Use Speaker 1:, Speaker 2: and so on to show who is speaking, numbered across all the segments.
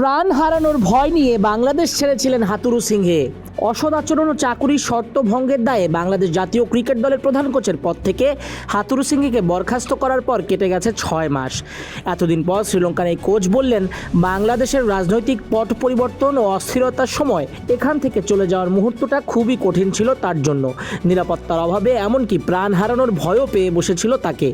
Speaker 1: প্রাণ হারানোর ভয় নিয়ে বাংলাদেশ ছেড়েছিলেন হাতুরু সিংহে। অসদাচরণ ও চাকুরির শর্ত ভঙ্গের দায়ে বাংলাদেশ জাতীয় ক্রিকেট দলের প্রধান কোচের পদ থেকে হাতুরু সিংহেকে বরখাস্ত করার পর কেটে গেছে ছয় মাস। এতদিন পর শ্রীলঙ্কার এই কোচ বললেন, বাংলাদেশের রাজনৈতিক পট পরিবর্তন ও অস্থিরতার সময় এখান থেকে চলে যাওয়ার মুহূর্তটা খুবই কঠিন ছিল তার জন্য। নিরাপত্তার অভাবে এমনকি প্রাণ হারানোর ভয়ও পেয়ে বসেছিল তাকে।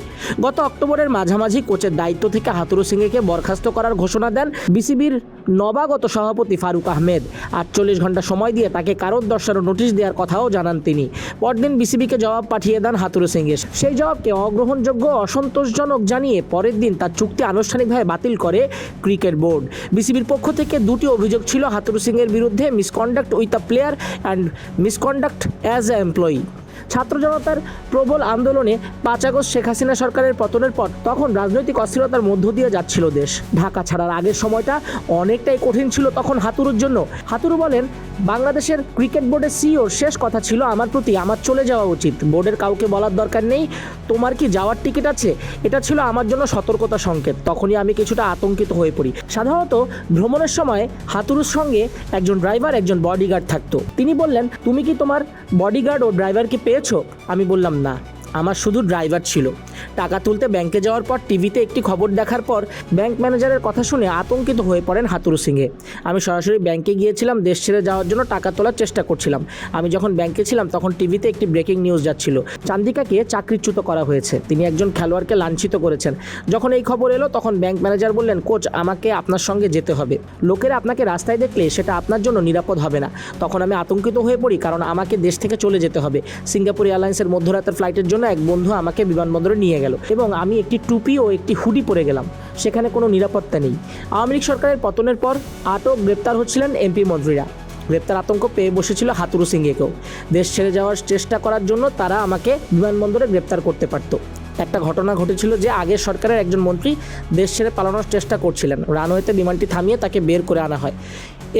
Speaker 1: গত অক্টোবরের মাঝামাঝি কোচের দায়িত্ব থেকে হাতুরু সিংহেকে বরখাস্ত করার ঘোষণা দেন বিসিবির নবাগত সভাপতি ফারুক আহমেদ। আটচল্লিশ ঘণ্টা সময় দিয়ে তাকে কারোর দর্শানোর নোটিশ দেওয়ার কথাও জানান তিনি। পরদিন বিসিবিকে জবাব পাঠিয়ে দেন হাতুরু সিংয়ের সেই জবাবকে অগ্রহণযোগ্য অসন্তোষজনক জানিয়ে পরের দিন তার চুক্তি আনুষ্ঠানিকভাবে বাতিল করে ক্রিকেট বোর্ড। বিসিবির পক্ষ থেকে দুটি অভিযোগ ছিল হাতুরু সিংয়ের বিরুদ্ধে misconduct with a player and misconduct as a employee. ছাত্র জনতার প্রবল আন্দোলনে পাঁচ আগস্ট শেখ হাসিনা সরকারের পতনের পর তখন রাজনৈতিক অস্থিরতার মধ্য দিয়ে যাচ্ছিল দেশ। ঢাকা ছাড়ার আগের সময়টা অনেকটাই কঠিন ছিল তখন হাতুরুর জন্য। হাতুরু বলেন বাংলাদেশের ক্রিকেট বোর্ডের সিইওর শেষ কথা ছিল আমার প্রতি, আমার চলে যাওয়া উচিত। বোর্ডের কাউকে বলার দরকার নেই। তোমার কি যাওয়ার টিকিট আছে? এটা ছিল আমার জন্য সতর্কতা সংকেত। তখনই আমি কিছুটা আতঙ্কিত হয়ে পড়ি। সাধারণত ভ্রমণের সময় হাতুরুর সঙ্গে একজন ড্রাইভার, একজন বডিগার্ড থাকতো। তিনি বললেন, তুমি কি তোমার বডিগার্ড ও ড্রাইভারকে পেয়েছ? আমি বললাম, না। আমার শুধু ড্রাইভার ছিল। টাকা তুলতে ব্যাংকে যাওয়ার পর টিভিতে একটি খবর দেখার পর ব্যাংক ম্যানেজারের কথা শুনে আতঙ্কিত হয়ে পড়েন হাতুরু সিংহে। আমি সরাসরি ব্যাংকে গিয়েছিলাম, দেশ ছেড়ে যাওয়ার জন্য টাকা তোলার চেষ্টা করছিলাম। আমি যখন ব্যাংকে ছিলাম, তখন টিভিতে একটি ব্রেকিং নিউজ যাচ্ছিল। চান্দিকাকে চাকরিচ্যুত করা হয়েছে। তিনি একজন খেলোয়াড়কে লাঞ্ছিত করেছেন। যখন এই খবর এলো, তখন ব্যাংক ম্যানেজার বললেন, কোচ, আমাকে আপনার সঙ্গে যেতে হবে। লোকেরা আপনাকে রাস্তায় দেখলে সেটা আপনার জন্য নিরাপদ হবে না। তখন আমি আতঙ্কিত হয়ে পড়ি, কারণ আমাকে দেশ থেকে চলে যেতে হবে। সিঙ্গাপুর এয়ারলাইন্সের মধ্যরাতের ফ্লাইটের জন্য এক বন্ধু আমাকে বিমানবন্দরে নিয়ে গেল এবং আমি একটি টুপি ও একটি হুডি পরে গেলাম। সেখানে কোনো নিরাপত্তা নেই। আওয়ামী লীগ সরকারের পতনের পর আটক গ্রেপ্তার হচ্ছিলেন এমপি মন্ত্রীরা। গ্রেপ্তার আতঙ্ক পেয়ে বসেছিল হাতুরু সিংহেকেও। দেশ ছেড়ে যাওয়ার চেষ্টা করার জন্য তারা আমাকে বিমানবন্দরে গ্রেপ্তার করতে পারতো। একটা ঘটনা ঘটেছিল যে আগের সরকারের একজন মন্ত্রী দেশ ছেড়ে পালানোর চেষ্টা করছিলেন। রানওয়েতে বিমানটি থামিয়ে তাকে বের করে আনা হয়।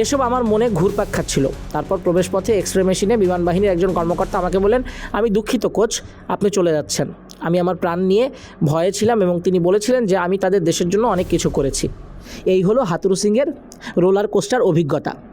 Speaker 1: এসব আমার মনে ঘুরপাক খাচ্ছিল। তারপর প্রবেশপথে এক্স রে মেশিনে বিমান বাহিনীর একজন কর্মকর্তা আমাকে বলেন আমি দুঃখিত, কোচ। আপনি চলে যাচ্ছেন। আমি আমার প্রাণ নিয়ে ভয়ে ছিলাম এবং তিনি বলেছিলেন যে আমি তাদের দেশের জন্য অনেক কিছু করেছি। এই হলো হাতুরু সিংয়ের রোলার কোস্টার অভিজ্ঞতা।